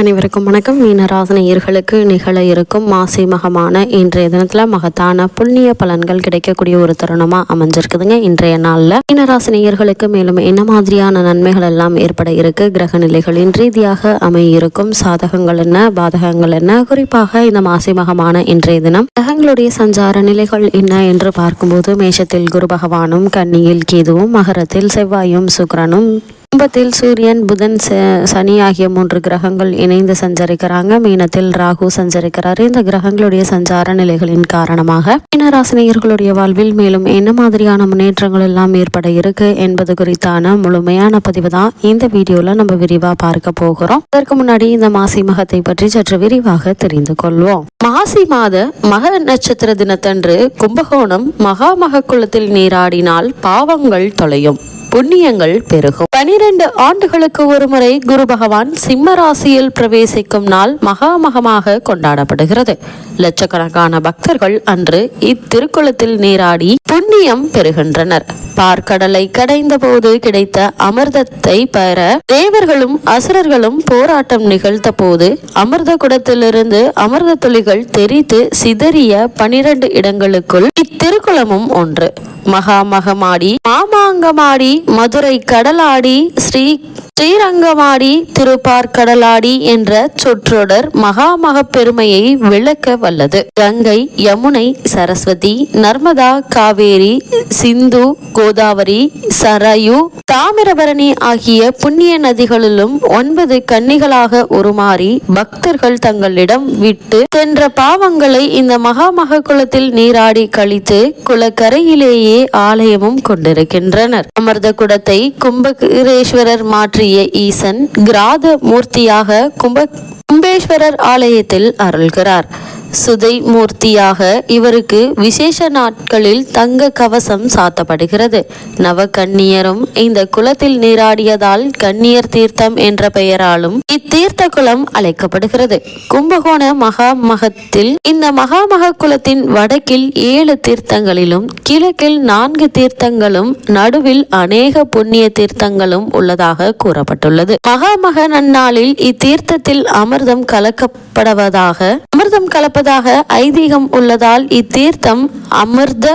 அனைவருக்கும் வணக்கம். மீனராசனையர்களுக்கு நிகழ இருக்கும் மாசி மகமான இன்றைய தினத்துல மகத்தான புண்ணிய பலன்கள் கிடைக்கக்கூடிய ஒரு தருணமா அமைஞ்சிருக்குதுங்க. இன்றைய நாள்ல மீனராசினியர்களுக்கு மேலும் என்ன மாதிரியான நன்மைகள் எல்லாம் ஏற்பட இருக்கு? கிரக நிலைகளின் ரீதியாக அமையிருக்கும் சாதகங்கள் என்ன? பாதகங்கள் என்ன? குறிப்பாக இந்த மாசி மகமான இன்றைய தினம் கிரகங்களுடைய சஞ்சார நிலைகள் என்ன என்று பார்க்கும்போது மேஷத்தில் குரு பகவானும் கன்னியில் கேதுவும் மகரத்தில் செவ்வாயும் சுக்ரனும் கும்பத்தில் சூரியன் புதன் சனி ஆகிய மூன்று கிரகங்கள் இணைந்து சஞ்சரிக்கிறாங்க. மீனத்தில் ராகு சஞ்சரிக்கிறார். இந்த கிரகங்களுடைய சஞ்சார நிலைகளின் காரணமாக மீனராசினியர்களுடைய வாழ்வில் மேலும் என்ன மாதிரியான முன்னேற்றங்கள் எல்லாம் ஏற்பட இருக்கு என்பது குறித்தான முழுமையான பதிவு தான் இந்த வீடியோல நம்ம விரிவா பார்க்க போகிறோம். அதற்கு முன்னாடி இந்த மாசி மகத்தை பற்றி சற்று விரிவாக தெரிந்து கொள்வோம். மாசி மாத மக நட்சத்திர தினத்தன்று கும்பகோணம் மகாமக குளத்தில் நீராடினால் பாவங்கள் தொலையும். புண்ணியங்கள் பெருகும். பனிரெண்டு ஆண்டுகளுக்கு ஒருமுறை குரு பகவான் சிம்ம ராசியில் பிரவேசிக்கும் நாள் மகாமகமாக கொண்டாடப்படுகிறது. லட்சக்கணக்கான பக்தர்கள் அன்று இத்திருக்குளத்தில் நீராடி புண்ணியம் பெறுகின்றனர். பார்க்கடலை கடைந்த போது கிடைத்த அமிர்தத்தை பெற தேவர்களும் அசுரர்களும் போராட்டம் நிகழ்த்த போது அமிர்த குடத்திலிருந்து அமிர்த துளிகள் தெரித்து சிதறிய பனிரெண்டு இடங்களுக்குள் இத்திருக்குளமும் ஒன்று. மகாமகமாடி மாமாங்கமாடி மதுரை கடலாடி ஸ்ரீ ஸ்ரீரங்கமாடி திருப்பார்கடலாடி என்ற சொற்றொடர் மகாமக பெருமையை விளக்க வல்லது. கங்கை யமுனை சரஸ்வதி நர்மதா காவேரி சிந்து கோதாவரி சரயு தாமிரபரணி ஆகிய புண்ணிய நதிகளிலும் ஒன்பது கன்னிகளாக உருமாறி பக்தர்கள் தங்களிடம் விட்டு சென்ற பாவங்களை இந்த மகாமக குளத்தில் நீராடி கழித்து குளக்கரையிலேயே ஆலயமும் கொண்டிருக்கின்றனர். அமர்த குடத்தை மாற்றி மாற்றிய ஈசன் கிராத மூர்த்தியாக கும்ப கும்பேஸ்வரர் ஆலயத்தில் அருள்கிறார். சுதை மூர்த்தியாக இவருக்கு விசேஷ நாட்களில் தங்க கவசம் சாத்தப்படுகிறது. நவகன்னியரும் இந்த குளத்தில் நீராடியதால் கன்னியர் தீர்த்தம் என்ற பெயராலும் இத்தீர்த்த குளம் அழைக்கப்படுகிறது. கும்பகோண மகாமகத்தில் இந்த மகாமக குளத்தின் வடக்கில் ஏழு தீர்த்தங்களிலும் கிழக்கில் நான்கு தீர்த்தங்களும் நடுவில் அநேக புண்ணிய தீர்த்தங்களும் உள்ளதாக கூறப்பட்டுள்ளது. மகாமக நன்னாளில் இத்தீர்த்தத்தில் அமிர்தம் கலக்கப்படுவதாக அமிர்தம் கலப்பதாக ஐதீகம் உள்ளதால் இத்தீர்த்தம் அமிர்த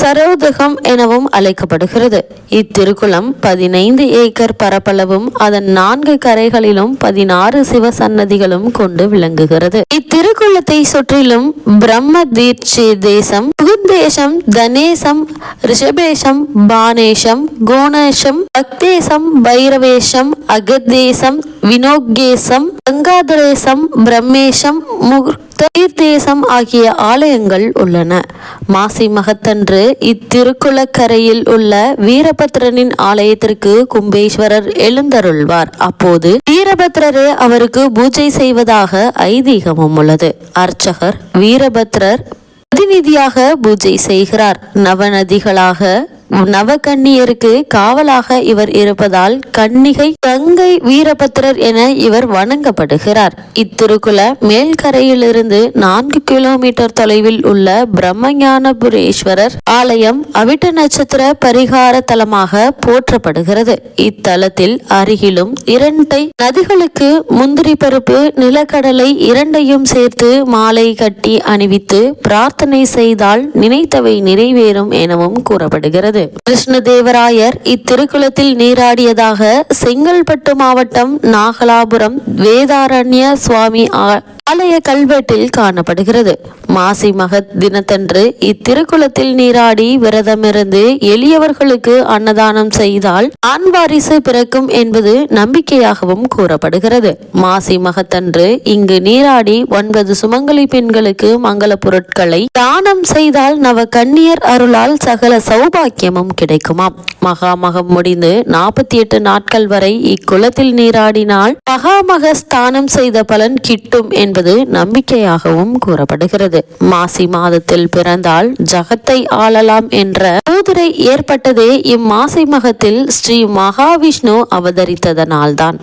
சரோதகம் எனவும் அழைக்கப்படுகிறது. இத்திருக்குளம் பதினைந்து ஏக்கர் பரப்பளவும் அதன் நான்கு கரைகளிலும் பதினாறு சிவசன்னதிகளும் கொண்டு விளங்குகிறது. இத்திருக்குளத்தை சுற்றிலும் பிரம்ம தீட்சி தேசம் புகுந்தேசம் தனேசம் ரிஷபேஷம் பானேஷம் கோணேஷம் பக்தேசம் பைரவேஷம் அகதேசம் வினோகேசம் கங்காதரேசம் பிரம்மேஷம் முகூர்த்த தீர்த்தேசம் ஆகிய ஆலயங்கள் உள்ளன. மாசி மகத்தன்று இத்திருக்குளக்கரையில் உள்ள வீரபத்ரனின் ஆலயத்திற்கு கும்பேஸ்வரர் எழுந்தருள்வார். அப்போது வீரபத்ரரே அவருக்கு பூஜை செய்வதாக ஐதீகமும் உள்ளது. அர்ச்சகர் வீரபத்ரர் பிரதிநிதியாக பூஜை செய்கிறார். நவநதிகளாக நவகன்னியருக்கு காவலாக இவர் இருப்பதால் கன்னிகை கங்கை வீரபத்திரர் என இவர் வணங்கப்படுகிறார். இத்திருக்குல மேல்கரையிலிருந்து நான்கு கிலோமீட்டர் தொலைவில் உள்ள பிரம்மஞானபுரேஸ்வரர் ஆலயம் அவிட்ட நட்சத்திர பரிகார தலமாக போற்றப்படுகிறது. இத்தலத்தில் அருகிலும் இரண்டை நதிகளுக்கு முந்திரி பருப்பு நிலக்கடலை இரண்டையும் சேர்த்து மாலை கட்டி அணிவித்து பிரார்த்தனை செய்தால் நினைத்தவை நிறைவேறும் எனவும் கூறப்படுகிறது. கிருஷ்ணதேவராயர் இத்திருக்குளத்தில் நீராடியதாக செங்கல்பட்டு மாவட்டம் நாகலாபுரம் வேதாரண்ய சுவாமி ஆலய கல்வெட்டில் காணப்படுகிறது. மாசி மகத் தினத்தன்று இத்திருக்குளத்தில் நீராடி விரதமிருந்து எளியவர்களுக்கு அன்னதானம் செய்தால் ஆண் வாரிசு பிறக்கும் என்பது நம்பிக்கையாகவும் கூறப்படுகிறது. மாசி மகத்தன்று இங்கு நீராடி ஒன்பது சுமங்கலி பெண்களுக்கு மங்கள பொருட்களை தானம் செய்தால் நவ கண்ணியர் அருளால் சகல சௌபாக்கியமும் கிடைக்குமாம். மகாமகம் முடிந்து நாற்பத்தி எட்டு நாட்கள் வரை இக்குளத்தில் நீராடினால் மகாமக ஸ்தானம் செய்த பலன் கிட்டும் என்பது நம்பிக்கையாகவும் கூறப்படுகிறது. மாசி மாதத்தில் பிறந்தால் ஜகத்தை ஆளலாம் என்ற மூதுரை ஏற்பட்டதே இம்மாசி மகத்தில் ஸ்ரீ மகாவிஷ்ணு அவதரித்ததனால்தான்.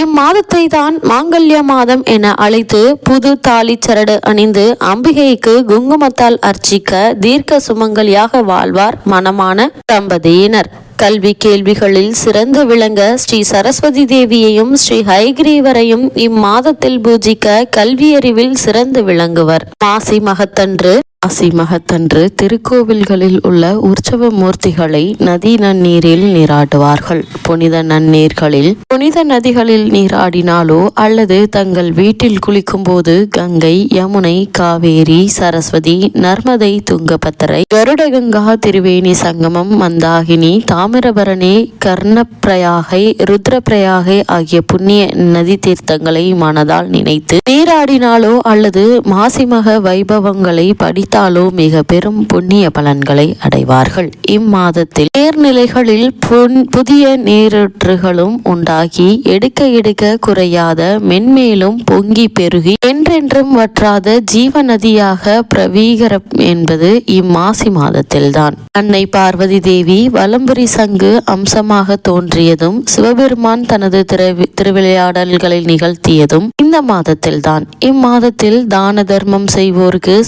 இம்மாதத்தை தான் மாங்கல்ய மாதம் என அழைத்து புது தாலி சரடு அணிந்து அம்பிகைக்கு குங்குமத்தால் அர்ச்சிக்க தீர்க்க சுமங்கலியாக வாழ்வார் மனமான தம்பதியினர். கல்வி கேள்விகளில் சிறந்து விளங்க ஸ்ரீ சரஸ்வதி தேவியையும் ஸ்ரீ ஹைகிரீவரையும் இம்மாதத்தில் பூஜிக்க கல்வியறிவில் சிறந்து விளங்குவர். மாசி மகத்தன்று மாசி மகத்தன்று திருக்கோவில்களில் உள்ள உற்சவ மூர்த்திகளை நதி நன்னீரில் நீராடுவார்கள். புனித நன்னீர்களில் புனித நதிகளில் நீராடினாலோ அல்லது தங்கள் வீட்டில் குளிக்கும்போது கங்கை யமுனை காவேரி சரஸ்வதி நர்மதை துங்கபத்திரை கருடகங்கா திருவேணி சங்கமம் மந்தாகினி தாமிரபரணி கர்ணப்பிரயாகை ருத்ரப்பிரயாகை ஆகிய புண்ணிய நதி தீர்த்தங்களை மனதால் நினைத்து நீராடினாலோ அல்லது மாசிமக வைபவங்களை படி படித்தாலோ மிக பெரும் புண்ணிய பலன்களை அடைவார்கள். இம்மாதத்தில் நீர்நிலைகளில் புன்- புதிய நீரூற்றுகளும் உண்டாகி எடுக்க எடுக்க குறையாத மென்மேலும் பொங்கி பெருகி என்றென்றும் வற்றாத ஜீவ நதியாக பிரவீகரம் என்பது இம்மாசி மாதத்தில்தான். அன்னை பார்வதி தேவி வலம்புரி சங்கு அம்சமாக தோன்றியதும் சிவபெருமான் தனது திரு- திருவிளையாடல்களை நிகழ்த்தியதும் இந்த மாதத்தில்தான். இம்மாதத்தில் தான தர்மம் செய்வோருக்கு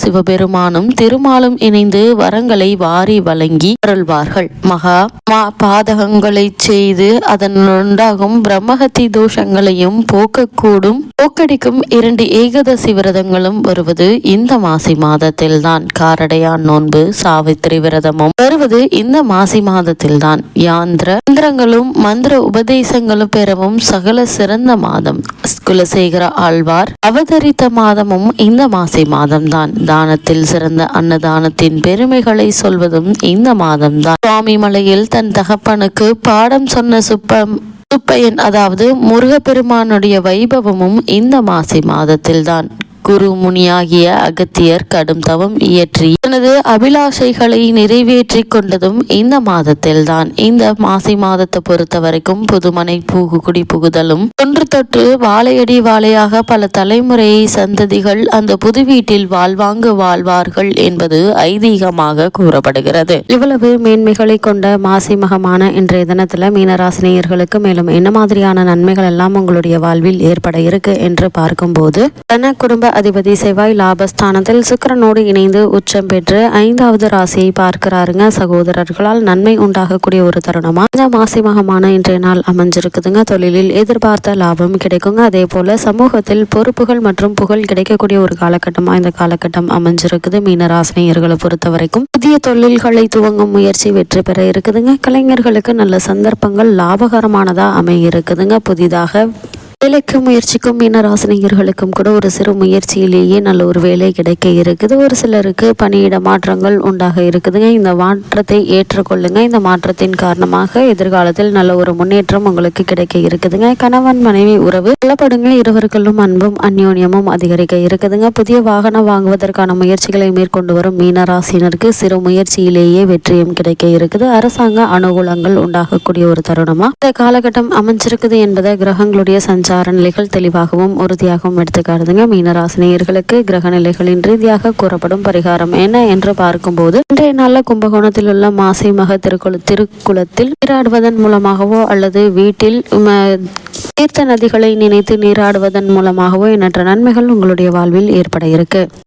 பெருமானும் திருமாலும் இணைந்து வரங்களை வாரி வழங்கி அருள்வார்கள். மகா மா பாதகங்களை செய்து அதன் உண்டாகும் பிரம்மஹத்தி தோஷங்களையும் போக்கக்கூடும். போக்கடிக்கும் இரண்டு ஏகதசி விரதங்களும் வருவது இந்த மாசி மாதத்தில்தான். காரடையான் நோன்பு சாவித்திரி விரதமும் வருவது இந்த மாசி மாதத்தில்தான். யாந்திர மந்திரங்களும் மந்திர உபதேசங்களும் பெறவும் சகல சிறந்த மாதம். குலசேகர ஆழ்வார் அவதரித்த மாதமும் இந்த மாசி மாதம்தான். தானத்தில் சிறந்த அன்னதானத்தின் பெருமைகளை சொல்வதும் இந்த மாதம்தான். சுவாமி மலையில் தன் தகப்பனுக்கு பாடம் சொன்ன சுப்பம் சுப்பையன் அதாவது முருகப்பெருமானுடைய வைபவமும் இந்த மாசி மாதத்தில்தான். குரு முனியாகிய அகத்தியர் கடும் தவம் இயற்றி தனது அபிலாஷைகளை நிறைவேற்றி கொண்டதும் இந்த மாதத்தில்தான். இந்த மாசி மாதத்தை பொறுத்த வரைக்கும் புதுமனை பூகு குடி புகுதலும் தொன்று தொற்று வாழையடி வாழையாக பல தலைமுறை சந்ததிகள் அந்த புது வீட்டில் வாழ்வாங்கு வாழ்வார்கள் என்பது ஐதீகமாக கூறப்படுகிறது. இவ்வளவு மேன்மைகளை கொண்ட மாசி மகமான இன்றைய தினத்துல மீனராசினியர்களுக்கு மேலும் என்ன மாதிரியான நன்மைகள் எல்லாம் உங்களுடைய வாழ்வில் ஏற்பட இருக்கு என்று பார்க்கும்போது தன குடும்ப அதிபதி செவ்வாய் லாபஸ்தானத்தில் சுக்கிரனோடு இணைந்து உச்சம் பெற்று ஐந்தாவது ராசியை பார்க்கிறாருங்க. சகோதரர்களால் நன்மை உண்டாகக்கூடிய ஒரு தருணமா? இந்த மாசி மகமான இன்றைய நாள் அமைஞ்சிருக்குதுங்க. தொழிலில் எதிர்பார்த்த லாபம் கிடைக்குங்க. அதே போல சமூகத்தில் பொறுப்புகள் மற்றும் புகழ் கிடைக்கக்கூடிய ஒரு காலகட்டமா இந்த காலகட்டம் அமைஞ்சிருக்குது. மீனராசினியர்களை பொறுத்த வரைக்கும் புதிய தொழில்களை துவங்கும் முயற்சி வெற்றி பெற இருக்குதுங்க. கலைஞர்களுக்கு நல்ல சந்தர்ப்பங்கள் லாபகரமானதா அமைய இருக்குதுங்க. புதிதாக வேலைக்கு முயற்சிக்கும் மீனராசினியர்களுக்கும் கூட ஒரு சிறு முயற்சியிலேயே நல்ல ஒரு வேலை கிடைக்க இருக்குது. ஒரு சிலருக்கு பணியிட மாற்றங்கள் உண்டாக இருக்குதுங்க. இந்த மாற்றத்தை ஏற்றுக்கொள்ளுங்க. இந்த மாற்றத்தின் காரணமாக எதிர்காலத்தில் நல்ல ஒரு முன்னேற்றம் உங்களுக்கு கிடைக்க இருக்குதுங்க. கணவன் மனைவி உறவு பலப்படுங்க இருவருக்குள்ளும் அன்பும் அந்யோன்யமும் அதிகரிக்க இருக்குதுங்க. புதிய வாகனம் வாங்குவதற்கான முயற்சிகளை மேற்கொண்டு வரும் மீனராசினருக்கு சிறு முயற்சியிலேயே வெற்றியும் கிடைக்க இருக்குது. அரசாங்க அனுகூலங்கள் உண்டாகக்கூடிய ஒரு தருணமா? இந்த காலகட்டம் அமைஞ்சிருக்குது என்பதை கிரகங்களுடைய சஞ்சாரம் நிலைகள் தெளிவாகவும் உறுதியாகவும் எடுத்துக்காட்டுதுங்க. மீனராசினியர்களுக்கு கிரக நிலைகளின் ரீதியாக கூறப்படும் பரிகாரம் என்ன என்று பார்க்கும்போது இன்றைய நாளில் கும்பகோணத்தில் உள்ள மாசி மக திருக்குள திருக்குளத்தில் நீராடுவதன் மூலமாகவோ அல்லது வீட்டில் தீர்த்த நதிகளை நினைத்து நீராடுவதன் மூலமாகவோ எண்ணற்ற நன்மைகள் உங்களுடைய வாழ்வில் ஏற்பட இருக்கு.